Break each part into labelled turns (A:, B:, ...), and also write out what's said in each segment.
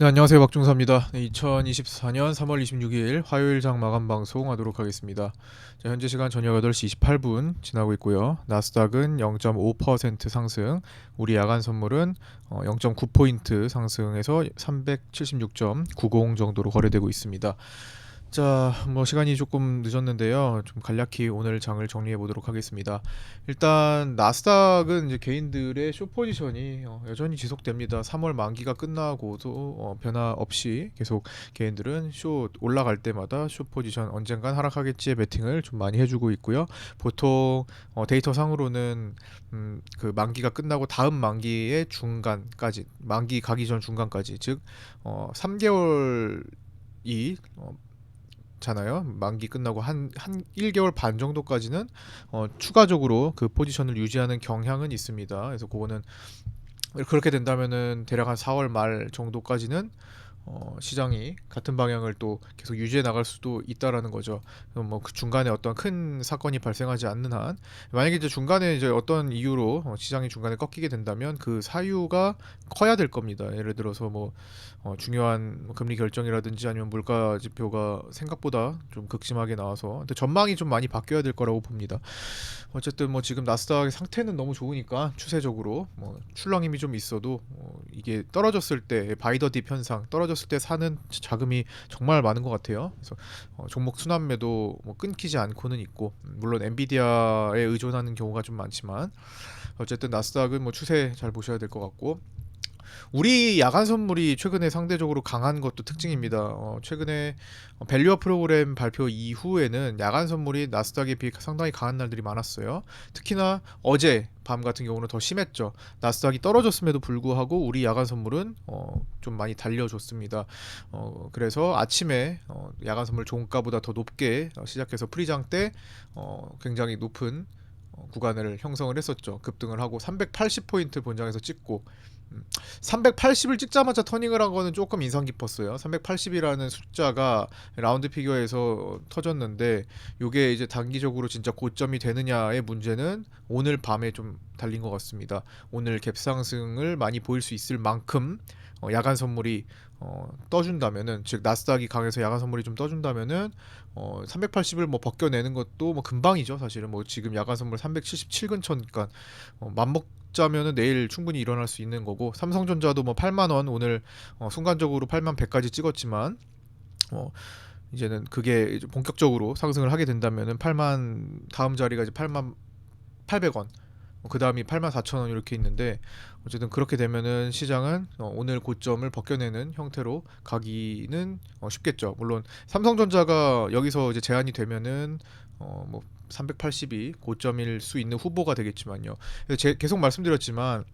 A: 네, 안녕하세요. 박중사입니다. 네, 2024년 3월 26일 화요일 장 마감 방송 하도록 하겠습니다. 자, 현재 시간 저녁 8시 28분 지나고 있고요. 나스닥은 0.5% 상승, 우리 야간 선물은 어, 0.9포인트 상승해서 376.90 정도로 거래되고 있습니다. 자, 뭐 시간이 조금 늦었는데요. 좀 간략히 오늘 장을 정리해 보도록 하겠습니다. 일단 나스닥은 이제 개인들의 숏 포지션이 어, 여전히 지속됩니다. 3월 만기가 끝나고도 어, 변화 없이 계속 개인들은 숏 올라갈 때마다 숏 포지션 언젠간 하락하겠지의 베팅을 좀 많이 해주고 있고요. 보통 어, 데이터 상으로는 음, 그 만기가 끝나고 다음 만기의 중간까지 만기 가기 전 중간까지 즉 어, 3개월 이 어, 잖아요. 만기 끝나고 한, 한 1개월 반 정도까지는 어, 추가적으로 그 포지션을 유지하는 경향은 있습니다. 그래서 그거는 그렇게 된다면은 대략 한 4월 말 정도까지는 어, 시장이 같은 방향을 또 계속 유지해 나갈 수도 있다라는 거죠. 뭐 그 중간에 어떤 큰 사건이 발생하지 않는 한 만약에 이제 중간에 이제 어떤 이유로 어, 시장이 중간에 꺾이게 된다면 그 사유가 커야 될 겁니다. 예를 들어서 뭐 어, 중요한 뭐 금리 결정이라든지 아니면 물가 지표가 생각보다 좀 극심하게 나와서 근데 전망이 좀 많이 바뀌어야 될 거라고 봅니다. 어쨌든 뭐 지금 나스닥의 상태는 너무 좋으니까 추세적으로 뭐 출렁임이 좀 있어도 어, 이게 떨어졌을 때 바이더 딥 현상 떨어졌 을 때 사는 자금이 정말 많은 것 같아요. 그래서 어, 종목 순환매도 뭐 끊기지 않고는 있고 음, 물론 엔비디아에 의존하는 경우가 좀 많지만 어쨌든 나스닥은 뭐 추세 잘 보셔야 될 것 같고 우리 야간 선물이 최근에 상대적으로 강한 것도 특징입니다. 어, 최근에 어, 밸류어 프로그램 발표 이후에는 야간 선물이 나스닥에 비해 상당히 강한 날들이 많았어요. 특히나 어제 밤 같은 경우는 더 심했죠. 나스닥이 떨어졌음에도 불구하고 우리 야간 선물은 어, 좀 많이 달려줬습니다. 어, 그래서 아침에 어, 야간 선물 종가보다 더 높게 어, 시작해서 프리장 때 어, 굉장히 높은 어, 구간을 형성을 했었죠. 급등을 하고 380포인트 본장에서 찍고 380을 찍자마자 터닝을 한 거는 조금 인상 깊었어요. 380이라는 숫자가 라운드 피겨에서 터졌는데 이게 이제 단기적으로 진짜 고점이 되느냐의 문제는 오늘 밤에 좀 달린 것 같습니다. 오늘 갭 상승을 많이 보일 수 있을 만큼 어, 야간 선물이 어, 떠준다면은 즉 나스닥이 강해서 야간 선물이 좀 떠준다면은 어, 380을 뭐 벗겨내는 것도 뭐 금방이죠 사실은 뭐 지금 야간 선물 377 근처니까 어, 맘먹 자면은 내일 충분히 일어날 수 있는 거고 삼성전자도 뭐 8만 원 오늘 어, 순간적으로 8만 100까지 찍었지만 어, 이제는 그게 이제 본격적으로 상승을 하게 된다면은 8만 다음 자리가 이제 8만 800원 그 다음이 8만 4천 원 이렇게 있는데 어쨌든 그렇게 되면은 시장은 어, 오늘 고점을 벗겨내는 형태로 가기는 어, 쉽겠죠. 물론 삼성전자가 여기서 이제 제한이 되면은 어, 뭐 380이 고점일 수 있는 후보가 되겠지만요. 제, 계속 말씀드렸지만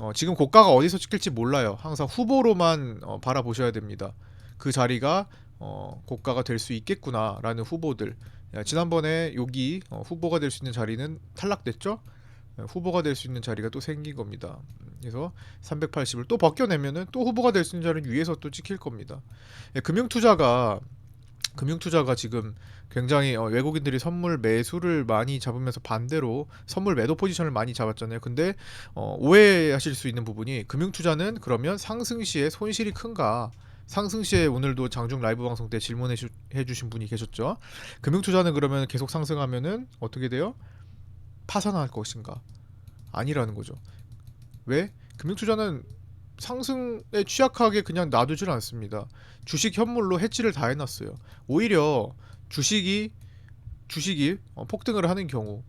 A: 어, 지금 고가가 어디서 찍힐지 몰라요. 항상 후보로만 어, 바라보셔야 됩니다. 그 자리가 어, 고가가 될 수 있겠구나라는 후보들. 야, 지난번에 여기 어, 후보가 될 수 있는 자리는 탈락됐죠. 후보가 될 수 있는 자리가 또 생긴 겁니다. 그래서 380을 또 벗겨내면은 또 후보가 될 수 있는 자리는 위에서 또 찍힐 겁니다. 예, 금융 투자가 금융투자가 지금 굉장히 어, 외국인들이 선물 매수를 많이 잡으면서 반대로 선물 매도 포지션을 많이 잡았잖아요. 근데 어, 오해하실 수 있는 부분이 금융투자는 그러면 상승 시에 손실이 큰가? 상승 시에 오늘도 장중 라이브 방송 때 질문해 주, 해주신 분이 계셨죠. 금융투자는 그러면 계속 상승하면은 어떻게 돼요? 파산할 것인가? 아니라는 거죠. 왜? 금융투자는 상승에 취약하게 그냥 놔두질 않습니다. 주식 현물로 해지를 다 해놨어요. 오히려 주식이 주식이 어, 폭등을 하는 경우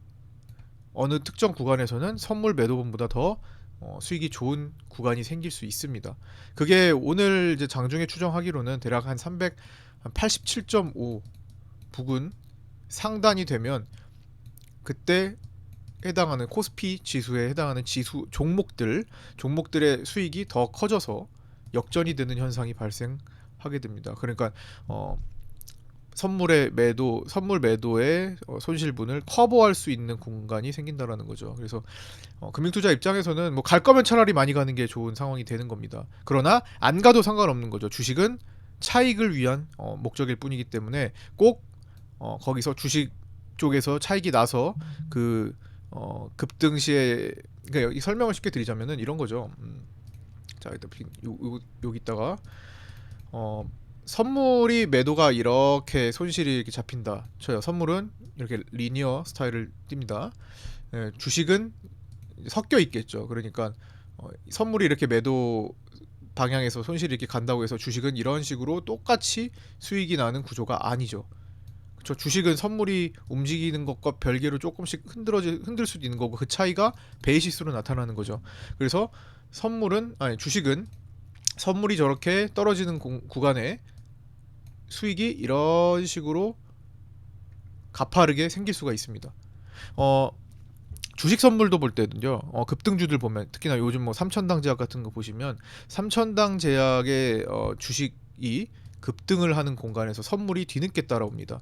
A: 어느 특정 구간에서는 선물 매도분보다 더 어, 수익이 좋은 구간이 생길 수 있습니다. 그게 오늘 이제 장중에 추정하기로는 대략 한 387.5 부근 상단이 되면 그때 해당하는 코스피 지수에 해당하는 지수 종목들 종목들의 수익이 더 커져서 역전이 되는 현상이 발생하게 됩니다. 그러니까 어 선물의 매도 선물 매도의 어, 손실분을 커버할 수 있는 공간이 생긴다라는 거죠. 그래서 어, 금융투자 입장에서는 뭐 갈 거면 차라리 많이 가는 게 좋은 상황이 되는 겁니다. 그러나 안 가도 상관없는 거죠. 주식은 차익을 위한 어, 목적일 뿐이기 때문에 꼭 어, 거기서 주식 쪽에서 차익이 나서 그 어, 급등 시에 그러니까 이 설명을 쉽게 드리자면은 이런 거죠. 음, 자, 일단 여기 있다가 어, 선물이 매도가 이렇게 손실이 이렇게 잡힌다 쳐요. 선물은 이렇게 리니어 스타일을 띱니다. 예, 주식은 섞여 있겠죠. 그러니까 어, 선물이 이렇게 매도 방향에서 손실이 이렇게 간다고 해서 주식은 이런 식으로 똑같이 수익이 나는 구조가 아니죠. 그렇죠. 주식은 선물이 움직이는 것과 별개로 조금씩 흔들어지 흔들 수도 있는 거고 그 차이가 베이시스로 나타나는 거죠. 그래서 선물은 아니 주식은 선물이 저렇게 떨어지는 공- 구간에 수익이 이런 식으로 가파르게 생길 수가 있습니다. 어 주식 선물도 볼 때는요. 어, 급등주들 보면 특히나 요즘 뭐 삼천당 제약 같은 거 보시면 삼천당 제약의 어, 주식이 급등을 하는 공간에서 선물이 뒤늦게 따라옵니다.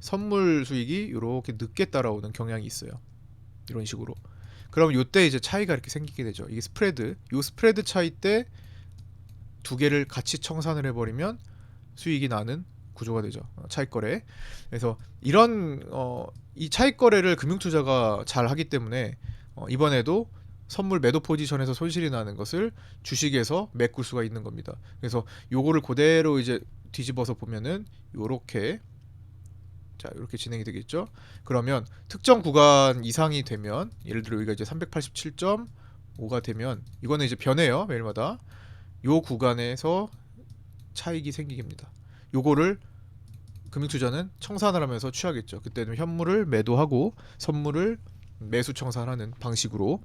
A: 선물 수익이 이렇게 늦게 따라오는 경향이 있어요. 이런 식으로. 그럼 요때 이제 차이가 이렇게 생기게 되죠. 이게 스프레드. 요 스프레드 차이 때 두 개를 같이 청산을 해버리면 수익이 나는 구조가 되죠. 어, 차익 거래. 그래서 이런 어, 이 차익 거래를 금융 투자가 잘 하기 때문에 어, 이번에도 선물 매도 포지션에서 손실이 나는 것을 주식에서 메꿀 수가 있는 겁니다. 그래서 요거를 그대로 이제 뒤집어서 보면은 요렇게 자 이렇게 진행이 되겠죠. 그러면 특정 구간 이상이 되면 예를 들어 여기가 이제 387.5가 되면 이거는 이제 변해요 매일마다 요 구간에서 차익이 생기입니다. 요거를 금융투자는 청산을 하면서 취하겠죠. 그때는 현물을 매도하고 선물을 매수 청산하는 방식으로.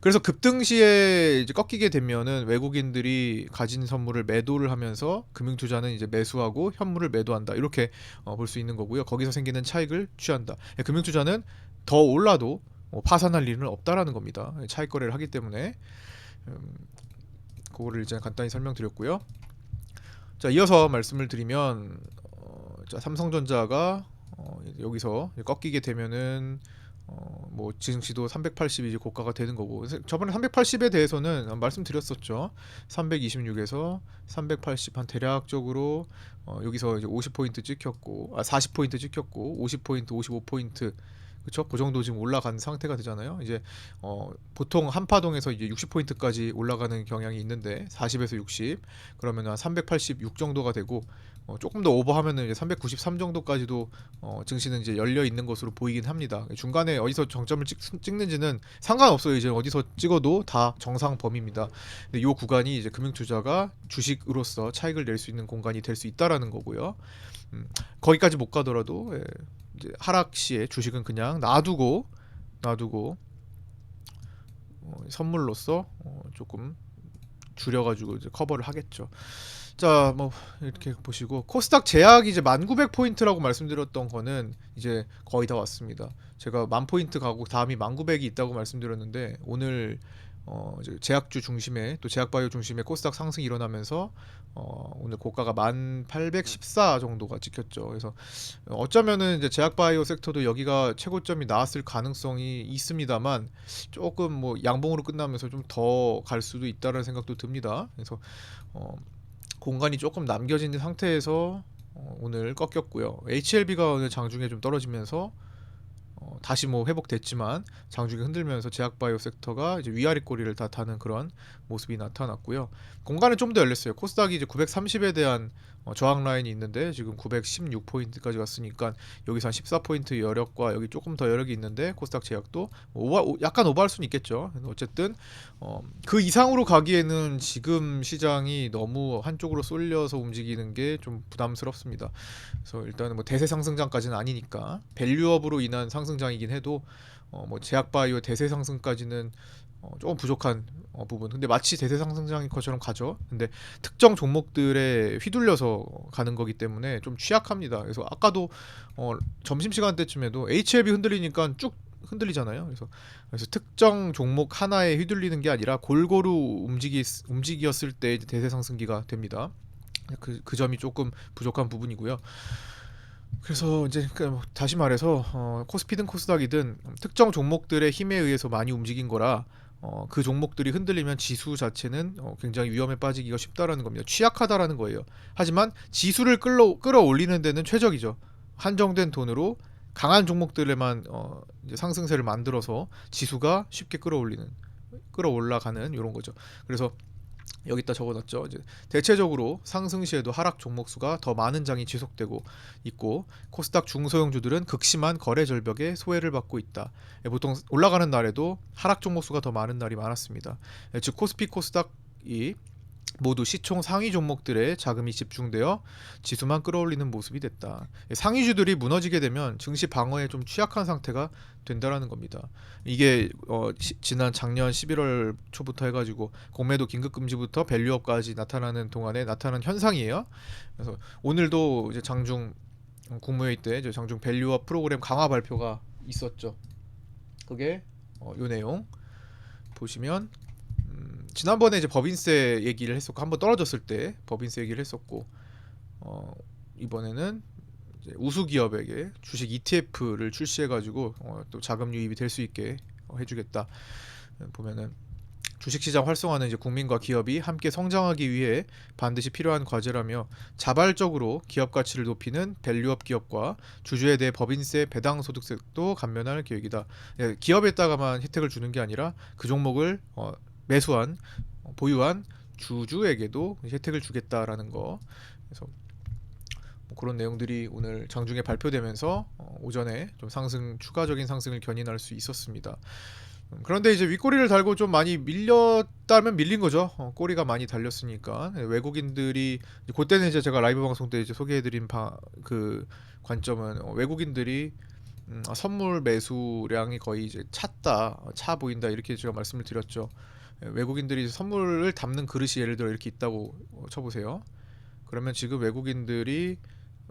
A: 그래서 급등 시에 이제 꺾이게 되면은 외국인들이 가진 선물을 매도를 하면서 금융 투자는 이제 매수하고 현물을 매도한다 이렇게 어, 볼 수 있는 거고요. 거기서 생기는 차익을 취한다. 예, 금융 투자는 더 올라도 어, 파산할 일은 없다라는 겁니다. 예, 차익 거래를 하기 때문에 음, 그거를 이제 간단히 설명드렸고요. 자 이어서 말씀을 드리면 어, 자 삼성전자가 어, 여기서 꺾이게 되면은 어, 뭐 증시도 380이 이제 고가가 되는 거고 저번에 380에 대해서는 말씀드렸었죠. 326에서 380 한 대략적으로 어, 여기서 이제 50포인트 찍혔고 아 40포인트 찍혔고 50포인트 55포인트 그렇죠? 그 정도 지금 올라간 상태가 되잖아요. 이제 어, 보통 한파동에서 이제 60포인트까지 올라가는 경향이 있는데 40에서 60 그러면 한 386 정도가 되고 어, 조금 더 오버하면은 이제 393 정도까지도 어, 증시는 이제 열려 있는 것으로 보이긴 합니다. 중간에 어디서 정점을 찍, 찍는지는 상관없어요. 이제 어디서 찍어도 다 정상 범위입니다. 근데 이 구간이 이제 금융투자가 주식으로서 차익을 낼 수 있는 공간이 될 수 있다라는 거고요. 음, 거기까지 못 가더라도 예, 이제 하락 시에 주식은 그냥 놔두고 놔두고 어, 선물로서 어, 조금 줄여가지고 이제 커버를 하겠죠. 자, 뭐 이렇게 보시고 코스닥 제약이 이제 1900포인트라고 말씀드렸던 거는 이제 거의 다 왔습니다. 제가 만 포인트 가고 다음이 1900이 있다고 말씀드렸는데 오늘 어 제약주 중심의 또 제약바이오 중심의 코스닥 상승이 일어나면서 어 오늘 고가가 1814 정도가 찍혔죠. 그래서 어쩌면은 이제 제약바이오 섹터도 여기가 최고점이 나왔을 가능성이 있습니다만 조금 뭐 양봉으로 끝나면서 좀 더 갈 수도 있다는 생각도 듭니다. 그래서 어 공간이 조금 남겨진 상태에서 어, 오늘 꺾였고요. HLB가 오늘 장중에 좀 떨어지면서 어, 다시 뭐 회복됐지만 장중에 흔들면서 제약바이오 섹터가 이제 위아래 꼬리를 다 타는 그런 모습이 나타났고요. 공간은 좀 더 열렸어요. 코스닥이 이제 930에 대한 어, 저항 라인이 있는데 지금 916포인트까지 갔으니까 여기서 한 14포인트 여력과 여기 조금 더 여력이 있는데 코스닥 제약도 오바, 오- 약간 오버할 수는 있겠죠. 어쨌든 어, 그 이상으로 가기에는 지금 시장이 너무 한쪽으로 쏠려서 움직이는 게 좀 부담스럽습니다. 그래서 일단은 뭐 대세 상승장까지는 아니니까 밸류업으로 인한 상승장이긴 해도 어, 뭐 제약바이오 대세 상승까지는 어, 조금 부족한 어, 부분. 근데 마치 대세 상승장인 것처럼 가죠. 근데 특정 종목들에 휘둘려서 가는 거기 때문에 좀 취약합니다. 그래서 아까도 어, 점심 시간 때쯤에도 HLB 흔들리니까 쭉 흔들리잖아요. 그래서 그래서 특정 종목 하나에 휘둘리는 게 아니라 골고루 움직이 움직이었을 때 이제 대세 상승기가 됩니다. 그, 그 점이 조금 부족한 부분이고요. 그래서 이제 그 다시 말해서 어, 코스피든 코스닥이든 특정 종목들의 힘에 의해서 많이 움직인 거라 어, 그 종목들이 흔들리면 지수 자체는 어, 굉장히 위험에 빠지기가 쉽다라는 겁니다. 취약하다라는 거예요. 하지만 지수를 끌어 끌어올리는 데는 최적이죠. 한정된 돈으로 강한 종목들에만 어, 이제 상승세를 만들어서 지수가 쉽게 끌어올리는 끌어올라가는 이런 거죠. 그래서 여기다 적어놨죠. 이제 대체적으로 상승 시에도 하락 종목 수가 더 많은 장이 지속되고 있고 코스닥 중소형주들은 극심한 거래 절벽에 소외를 받고 있다. 예, 보통 올라가는 날에도 하락 종목 수가 더 많은 날이 많았습니다. 예, 즉 코스피 코스닥 이 모두 시총 상위 종목들의 자금이 집중되어 지수만 끌어올리는 모습이 됐다. 예, 상위주들이 무너지게 되면 증시 방어에 좀 취약한 상태가 된다라는 겁니다. 이게 어, 시- 지난 작년 11월 초부터 해가지고 공매도 긴급 금지부터 밸류업까지 나타나는 동안에 나타난 현상이에요. 그래서 오늘도 이제 장중 국무회의 때 이제 장중 밸류업 프로그램 강화 발표가 있었죠. 그게 어, 요 내용 보시면 음, 지난번에 이제 법인세 얘기를 했었고 한번 떨어졌을 때 법인세 얘기를 했었고 어, 이번에는 이제 우수 기업에게 주식 ETF를 출시해 가지고 어, 또 자금 유입이 될 수 있게 어, 해주겠다 음, 보면은 주식시장 활성화는 이제 국민과 기업이 함께 성장하기 위해 반드시 필요한 과제라며 자발적으로 기업 가치를 높이는 밸류업 기업과 주주에 대해 법인세 배당 소득세도 감면할 계획이다. 예, 기업에다가만 혜택을 주는 게 아니라 그 종목을 어, 매수한 어, 보유한 주주에게도 혜택을 주겠다라는 거. 그래서 뭐 그런 내용들이 오늘 장중에 발표되면서 어, 오전에 좀 상승 추가적인 상승을 견인할 수 있었습니다. 음, 그런데 이제 윗꼬리를 달고 좀 많이 밀렸다면 밀린 거죠. 어, 꼬리가 많이 달렸으니까 네, 외국인들이 그때는 이제 제가 라이브 방송 때 이제 소개해드린 바, 그 관점은 어, 외국인들이 음, 아, 선물 매수량이 거의 이제 찼다, 어, 차 보인다 이렇게 제가 말씀을 드렸죠. 예, 외국인들이 선물을 담는 그릇이 예를 들어 이렇게 있다고 어, 쳐보세요. 그러면 지금 외국인들이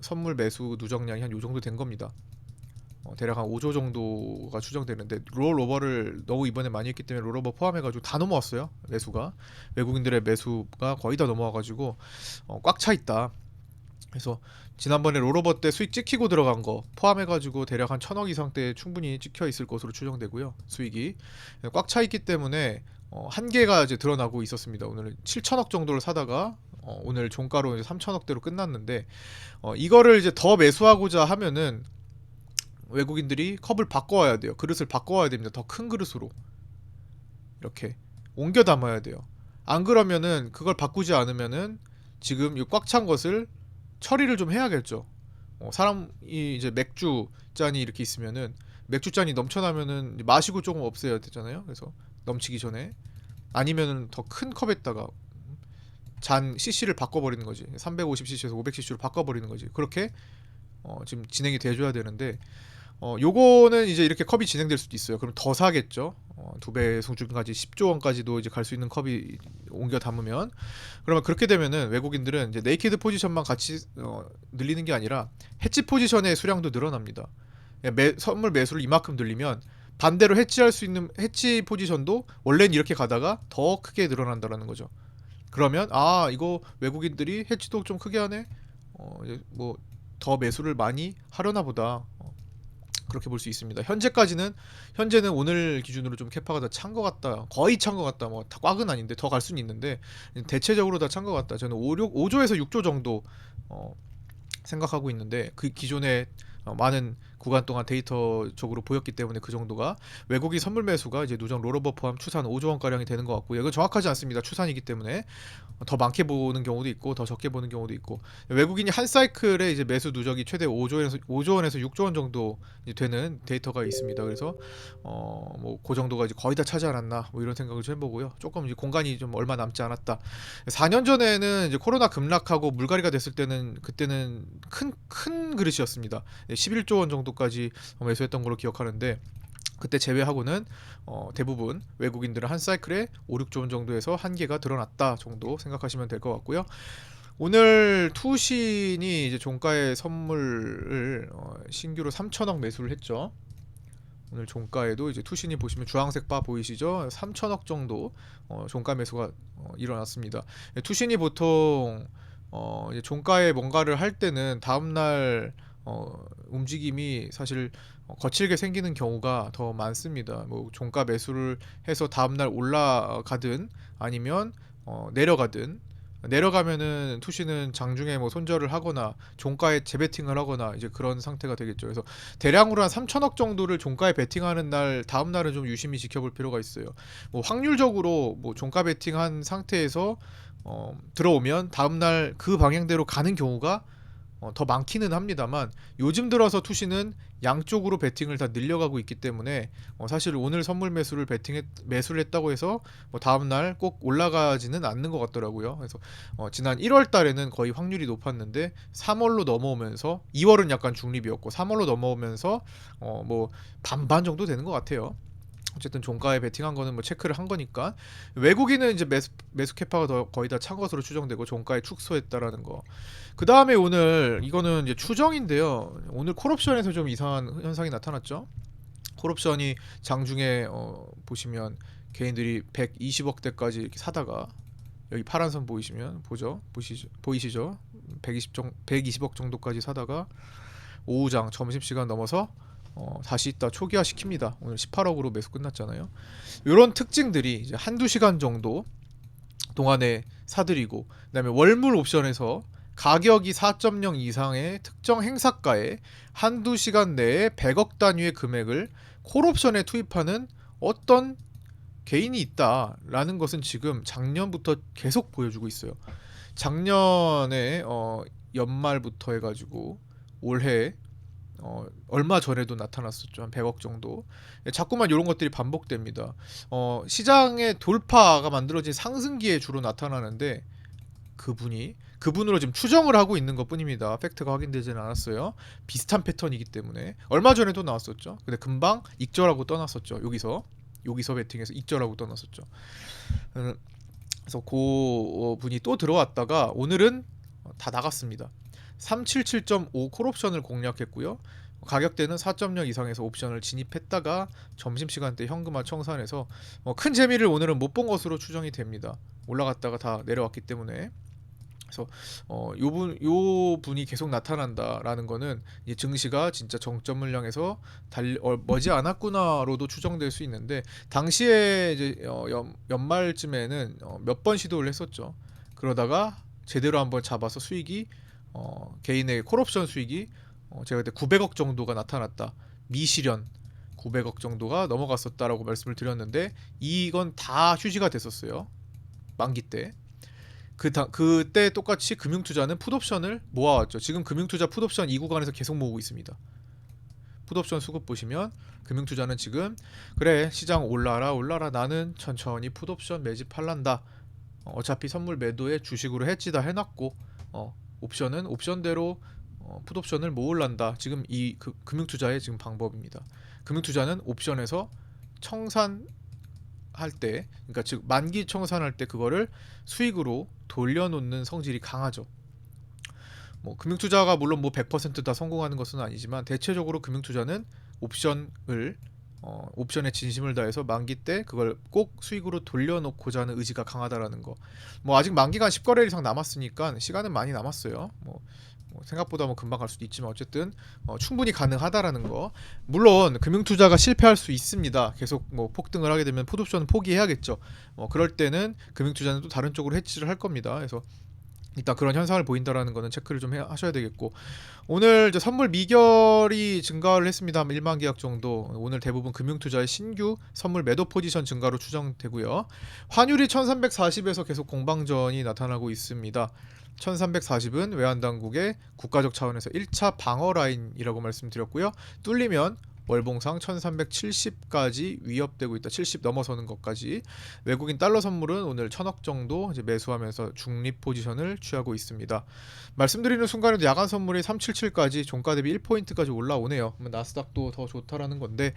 A: 선물 매수 누적량이 한 요 정도 된 겁니다. 어, 대략 한 5조 정도가 추정되는데 롤오버를 너무 이번에 많이 했기 때문에 롤오버 포함해가지고 다 넘어왔어요 매수가 외국인들의 매수가 거의 다 넘어와가지고 어, 꽉차 있다. 그래서 지난번에 롤오버 때 수익 찍히고 들어간 거 포함해가지고 대략 한 천억 이상대 충분히 찍혀 있을 것으로 추정되고요 수익이 꽉 차 있기 때문에 어, 한계가 이제 드러나고 있었습니다. 오늘 7천억 정도를 사다가 어, 오늘 종가로 이제 3천억대로 끝났는데 어, 이거를 이제 더 매수하고자 하면은 외국인들이 컵을 바꿔와야 돼요. 그릇을 바꿔와야 됩니다. 더 큰 그릇으로 이렇게 옮겨 담아야 돼요. 안 그러면은 그걸 바꾸지 않으면은 지금 이 꽉 찬 것을 처리를 좀 해야겠죠. 어, 사람이 이제 맥주 잔이 이렇게 있으면은 맥주 잔이 넘쳐나면은 마시고 조금 없애야 되잖아요. 그래서 넘치기 전에 아니면은 더 큰 컵에다가 잔 CC를 바꿔버리는 거지. 350cc에서 500cc로 바꿔버리는 거지. 그렇게 어, 지금 진행이 돼줘야 되는데 어, 요거는 이제 이렇게 컵이 진행될 수도 있어요. 그럼 더 사겠죠. 어, 두 배송 중까지 10조 원까지도 이제 갈 수 있는 컵이 옮겨 담으면 그러면 그렇게 되면은 외국인들은 이제 네이키드 포지션만 같이 어, 늘리는 게 아니라 해치 포지션의 수량도 늘어납니다. 예, 매, 선물 매수를 이만큼 늘리면 반대로 해치할 수 있는 해치 포지션도 원래는 이렇게 가다가 더 크게 늘어난다라는 거죠. 그러면 아 이거 외국인들이 해치도 좀 크게 하네. 어, 이제 뭐더 매수를 많이 하려나 보다. 어, 그렇게 볼 수 있습니다. 현재까지는 현재는 오늘 기준으로 좀 캐파가 다 찬 것 같다. 거의 찬 것 같다. 뭐 다 꽉은 아닌데 더 갈 수는 있는데 대체적으로 다 찬 것 같다. 저는 5, 6, 5조에서 6조 정도 어, 생각하고 있는데 그 기존에 어, 많은 구간 동안 데이터 적으로 보였기 때문에 그 정도가 외국인 선물 매수가 이제 누적 롤오버 포함 추산 5조 원 가량이 되는 것 같고 이건 정확하지 않습니다. 추산이기 때문에 더 많게 보는 경우도 있고 더 적게 보는 경우도 있고 외국인이 한 사이클에 이제 매수 누적이 최대 5조에서 5조 원에서 6조 원 정도 되는 데이터가 있습니다. 그래서 어뭐그 정도가 이제 거의 다 차지 않았나 뭐 이런 생각을 좀 해보고요. 조금 이제 공간이 좀 얼마 남지 않았다. 4년 전에는 이제 코로나 급락하고 물갈이가 됐을 때는 그때는 큰 큰 그릇이었습니다. 11조 원 정도 까지 매수했던 걸로 기억하는데 그때 제외하고는 어, 대부분 외국인들은 한 사이클에 5, 6조 원 정도에서 한계가 드러났다 정도 생각하시면 될 것 같고요. 오늘 투신이 이제 종가의 선물을 어, 신규로 3천억 매수를 했죠. 오늘 종가에도 이제 투신이 보시면 주황색 바 보이시죠? 3천억 정도 어, 종가 매수가 어, 일어났습니다. 투신이 보통 어, 종가에 뭔가를 할 때는 다음날 어, 움직임이 사실 어, 거칠게 생기는 경우가 더 많습니다. 뭐 종가 매수를 해서 다음날 올라가든 아니면 어, 내려가든 내려가면은 투시는 장중에 뭐 손절을 하거나 종가에 재배팅을 하거나 이제 그런 상태가 되겠죠. 그래서 대량으로 한 3천억 정도를 종가에 베팅하는 날 다음 날은 좀 유심히 지켜볼 필요가 있어요. 뭐 확률적으로 뭐 종가 베팅한 상태에서 어, 들어오면 다음 날 그 방향대로 가는 경우가 어, 더 많기는 합니다만 요즘 들어서 투시는 양쪽으로 베팅을 다 늘려가고 있기 때문에 어, 사실 오늘 선물 매수를 베팅했 매수를 했다고 해서 뭐 다음 날 꼭 올라가지는 않는 것 같더라고요. 그래서 어, 지난 1월 달에는 거의 확률이 높았는데 3월로 넘어오면서 2월은 약간 중립이었고 3월로 넘어오면서 어, 뭐 반반 정도 되는 것 같아요. 어쨌든 종가에 베팅한 거는 뭐 체크를 한 거니까 외국인은 이제 매수, 매수 캐파가 더 거의 다 찬 것으로 추정되고 종가에 축소했다라는 거. 그 다음에 오늘 이거는 이제 추정인데요. 오늘 콜옵션에서 좀 이상한 현상이 나타났죠. 콜옵션이 장중에 어, 보시면 개인들이 120억 대까지 이렇게 사다가 여기 파란 선 보이시면 보죠 보시죠 보이시죠 120 정, 120억 정도까지 사다가 오후장 점심시간 넘어서 어, 다시 있다 초기화 시킵니다. 오늘 18억으로 매수 끝났잖아요. 이런 특징들이 이제 한두 시간 정도 동안에 사들이고 그다음에 월물 옵션에서 가격이 4.0 이상의 특정 행사가에 한두 시간 내에 100억 단위의 금액을 콜옵션에 투입하는 어떤 개인이 있다라는 것은 지금 작년부터 계속 보여주고 있어요. 작년에 어, 연말부터 해가지고 올해 어, 얼마 전에도 나타났었죠. 한 100억 정도. 자꾸만 이런 것들이 반복됩니다. 어, 시장의 돌파가 만들어진 상승기에 주로 나타나는데 그분이 그분으로 지금 추정을 하고 있는 것 뿐입니다. 팩트가 확인되지는 않았어요. 비슷한 패턴이기 때문에 얼마 전에도 나왔었죠. 근데 금방 익절하고 떠났었죠. 여기서 여기서 베팅해서 익절하고 떠났었죠. 음, 그래서 그 분이 또 들어왔다가 오늘은 다 나갔습니다. 377.5 콜옵션을 공략했고요. 가격대는 4.0 이상에서 옵션을 진입했다가 점심시간 때 현금화 청산해서 어, 큰 재미를 오늘은 못 본 것으로 추정이 됩니다. 올라갔다가 다 내려왔기 때문에 그래서 어, 요 분 요 분이 계속 나타난다라는 거는 이제 증시가 진짜 정점을 향해서 달 어, 머지 않았구나로도 추정될 수 있는데 당시에 이제 어, 연, 연말쯤에는 어, 몇번 시도를 했었죠. 그러다가 제대로 한번 잡아서 수익이 어, 개인의 콜옵션 수익이 어, 제가 그때 900억 정도가 나타났다. 미실현 900억 정도가 넘어갔었다라고 말씀을 드렸는데 이건 다 휴지가 됐었어요. 만기 때. 그 다, 그때 똑같이 금융투자는 풋옵션을 모아왔죠. 지금 금융투자 풋옵션 이 구간에서 계속 모으고 있습니다. 풋옵션 수급 보시면 금융투자는 지금 그래 시장 올라라 올라라 나는 천천히 풋옵션 매집할란다. 어, 어차피 선물 매도에 주식으로 해지다 해놨고 어, 옵션은 옵션대로 어, 풋옵션을 모을란다. 지금 이 그, 금융투자의 지금 방법입니다. 금융투자는 옵션에서 청산 할 때, 그러니까 즉 만기 청산할 때 그거를 수익으로 돌려놓는 성질이 강하죠. 뭐 금융투자가 물론 뭐 100%다 성공하는 것은 아니지만 대체적으로 금융투자는 옵션을 어, 옵션에 진심을 다해서 만기 때 그걸 꼭 수익으로 돌려놓고자 하는 의지가 강하다라는 거. 뭐 아직 만기가 10거래일 이상 남았으니까 시간은 많이 남았어요. 뭐, 뭐 생각보다 뭐 금방 갈 수도 있지만 어쨌든 어, 충분히 가능하다라는 거. 물론 금융 투자가 실패할 수 있습니다. 계속 뭐 폭등을 하게 되면 풋옵션은 포기해야겠죠. 어, 그럴 때는 금융 투자는 또 다른 쪽으로 해치를 할 겁니다. 그래서 일단 그런 현상을 보인다라는 거는 체크를 좀 해, 하셔야 되겠고 오늘 이제 선물 미결이 증가를 했습니다. 1만 계약 정도. 오늘 대부분 금융투자의 신규 선물 매도 포지션 증가로 추정되고요. 환율이 1340에서 계속 공방전이 나타나고 있습니다. 1340은 외환당국의 국가적 차원에서 1차 방어 라인이라고 말씀드렸고요. 뚫리면 월봉상 1370까지 위협되고 있다. 70 넘어서는 것까지. 외국인 달러 선물은 오늘 1000억 정도 이제 매수하면서 중립 포지션을 취하고 있습니다. 말씀드리는 순간에도 야간 선물이 377까지 종가 대비 1포인트까지 올라오네요. 그러면 나스닥도 더 좋다라는 건데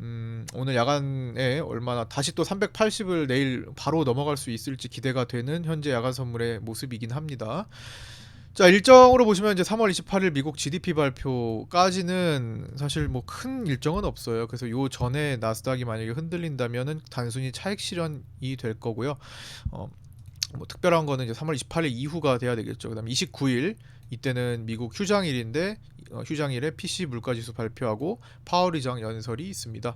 A: 음, 오늘 야간에 얼마나 다시 또 380을 내일 바로 넘어갈 수 있을지 기대가 되는 현재 야간 선물의 모습이긴 합니다. 자 일정으로 보시면 이제 3월 28일 미국 GDP 발표까지는 사실 뭐 큰 일정은 없어요. 그래서 요 전에 나스닥이 만약에 흔들린다면은 단순히 차익 실현이 될 거고요. 어, 뭐 특별한 거는 이제 3월 28일 이후가 돼야 되겠죠. 그다음 29일 이때는 미국 휴장일인데 어, 휴장일에 PC 물가지수 발표하고 파월 의장 연설이 있습니다.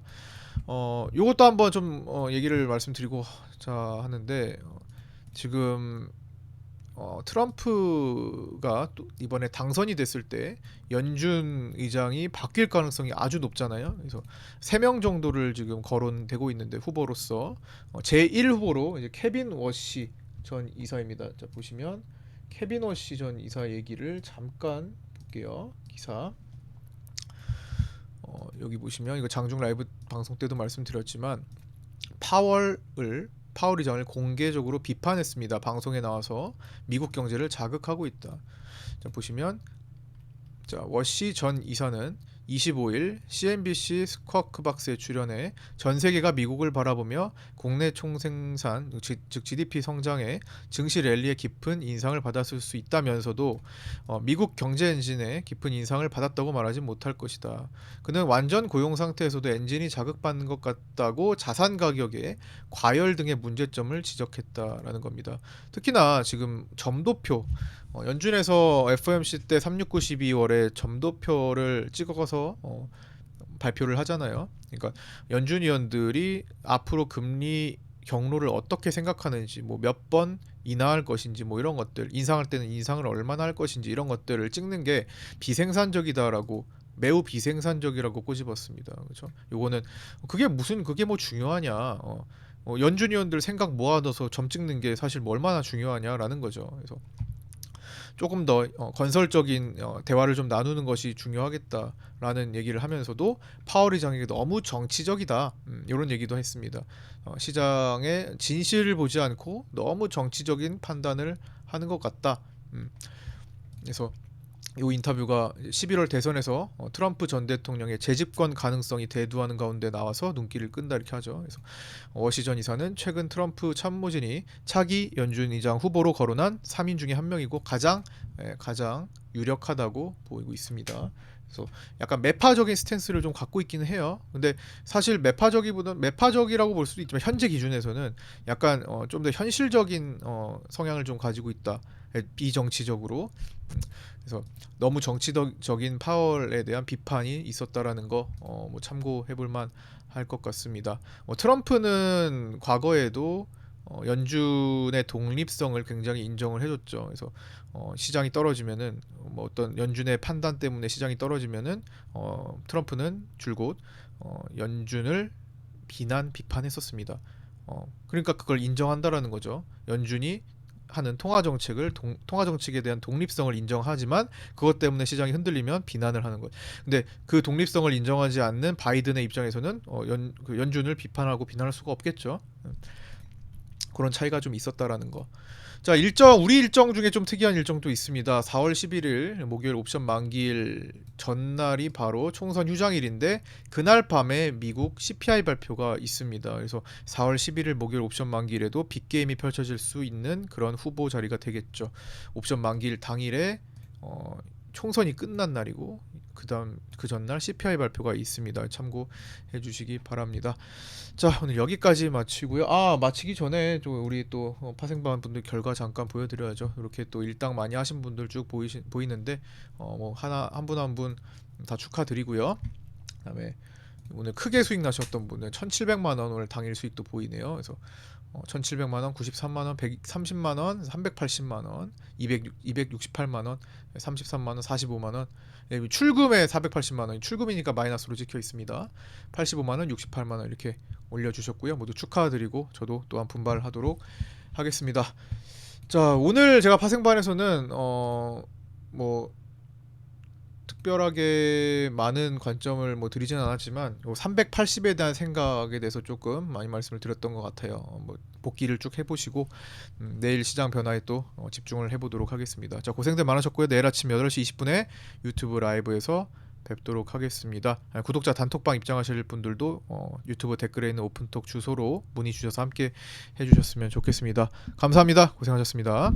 A: 어, 요것도 한번 좀 어, 얘기를 말씀드리고 자 하는데 어, 지금 어, 트럼프가 또 이번에 당선이 됐을 때 연준 의장이 바뀔 가능성이 아주 높잖아요. 그래서 세 명 정도를 지금 거론되고 있는데 후보로서 어, 제1 후보로 이제 케빈 워시 전 이사입니다. 자 보시면 케빈 워시 전 이사 얘기를 잠깐 볼게요. 기사. 어, 여기 보시면 이거 장중 라이브 방송 때도 말씀드렸지만 파월을 파월 의장을 공개적으로 비판했습니다. 방송에 나와서 미국 경제를 자극하고 있다. 자, 보시면 자, 워시 전 이사는 25일 CNBC 스쿼크박스에 출연해 전 세계가 미국을 바라보며 국내 총생산 즉즉 GDP 성장에 증시 랠리에 깊은 인상을 받았을 수 있다면서도 어, 미국 경제 엔진에 깊은 인상을 받았다고 말하지 못할 것이다. 그는 완전 고용 상태에서도 엔진이 자극받는 것 같다고 자산 가격에 과열 등의 문제점을 지적했다라는 겁니다. 특히나 지금 점도표 어, 연준에서 FOMC 때 369 12월에 점도표를 찍어서 어, 발표를 하잖아요. 그러니까 연준 위원들이 앞으로 금리 경로를 어떻게 생각하는지 뭐 몇 번 인하할 것인지 뭐 이런 것들 인상할 때는 인상을 얼마나 할 것인지 이런 것들을 찍는 게 비생산적이다라고 매우 비생산적이라고 꼬집었습니다. 그렇죠? 요거는 그게 무슨 그게 뭐 중요하냐? 어, 어, 연준 위원들 생각 모아둬서 점 찍는 게 사실 뭐 얼마나 중요하냐라는 거죠. 그래서 조금 더 어, 건설적인 어, 대화를 좀 나누는 것이 중요하겠다라는 얘기를 하면서도 파월 의장에게 너무 정치적이다 음, 이런 얘기도 했습니다. 어, 시장의 진실을 보지 않고 너무 정치적인 판단을 하는 것 같다. 음, 그래서 이 인터뷰가 11월 대선에서 어, 트럼프 전 대통령의 재집권 가능성이 대두하는 가운데 나와서 눈길을 끈다 이렇게 하죠. 그래서 워시 전 이사는 최근 트럼프 참모진이 차기 연준 의장 후보로 거론한 3인 중에 한 명이고 가장 예, 가장 유력하다고 보이고 있습니다. 그래서 약간 매파적인 스탠스를 좀 갖고 있기는 해요. 근데 사실 매파적이보다 매파적이라고 볼 수도 있지만 현재 기준에서는 약간 어, 좀 더 현실적인 어, 성향을 좀 가지고 있다. 예, 비정치적으로. 음, 그래서 너무 정치적인 파월에 대한 비판이 있었다라는 거 어, 뭐 참고해 볼만 할 것 같습니다. 어, 트럼프는 과거에도 어, 연준의 독립성을 굉장히 인정을 해줬죠. 그래서 어, 시장이 떨어지면은 뭐 어떤 연준의 판단 때문에 시장이 떨어지면은 어, 트럼프는 줄곧 어, 연준을 비난 비판했었습니다. 어, 그러니까 그걸 인정한다라는 거죠. 연준이 하는 통화 정책을 동, 통화 정책에 대한 독립성을 인정하지만 그것 때문에 시장이 흔들리면 비난을 하는 것. 근데 그 독립성을 인정하지 않는 바이든의 입장에서는 어, 연, 그 연준을 비판하고 비난할 수가 없겠죠. 음. 그런 차이가 좀 있었다라는 거. 자 일정 우리 일정 중에 좀 특이한 일정도 있습니다. 4월 11일 목요일 옵션 만기일 전날이 바로 총선 휴장일인데 그날 밤에 미국 CPI 발표가 있습니다. 그래서 4월 11일 목요일 옵션 만기일에도 빅게임이 펼쳐질 수 있는 그런 후보 자리가 되겠죠. 옵션 만기일 당일에 어, 총선이 끝난 날이고 그다음 그 전날 CPI 발표가 있습니다. 참고해 주시기 바랍니다. 자 오늘 여기까지 마치고요. 아 마치기 전에 또 우리 또 어, 파생반 분들 결과 잠깐 보여드려야죠. 이렇게 또 일당 많이 하신 분들 쭉 보이시, 보이는데 어 뭐 하나 한 분 한 분 다 축하드리고요. 그다음에 오늘 크게 수익 나셨던 분은 1,700만 원 오늘 당일 수익도 보이네요. 그래서 어, 1,700만 원, 93만 원, 130만 원, 380만 원, 200, 268만 원, 33만 원, 45만 원. 네, 출금에 480만 원. 출금이니까 마이너스로 찍혀 있습니다. 85만 원, 68만 원 이렇게 올려 주셨고요. 모두 축하드리고 저도 또한 분발하도록 하겠습니다. 자, 오늘 제가 파생반에서는 어 뭐 특별하게 많은 관점을 뭐 드리지는 않았지만 380에 대한 생각에 대해서 조금 많이 말씀을 드렸던 것 같아요. 어, 뭐 복귀를 쭉 해보시고 음, 내일 시장 변화에 또 어, 집중을 해보도록 하겠습니다. 자 고생들 많으셨고요. 내일 아침 8시 20분에 유튜브 라이브에서 뵙도록 하겠습니다. 아, 구독자 단톡방 입장하실 분들도 어, 유튜브 댓글에 있는 오픈톡 주소로 문의 주셔서 함께 해주셨으면 좋겠습니다. 감사합니다. 고생하셨습니다.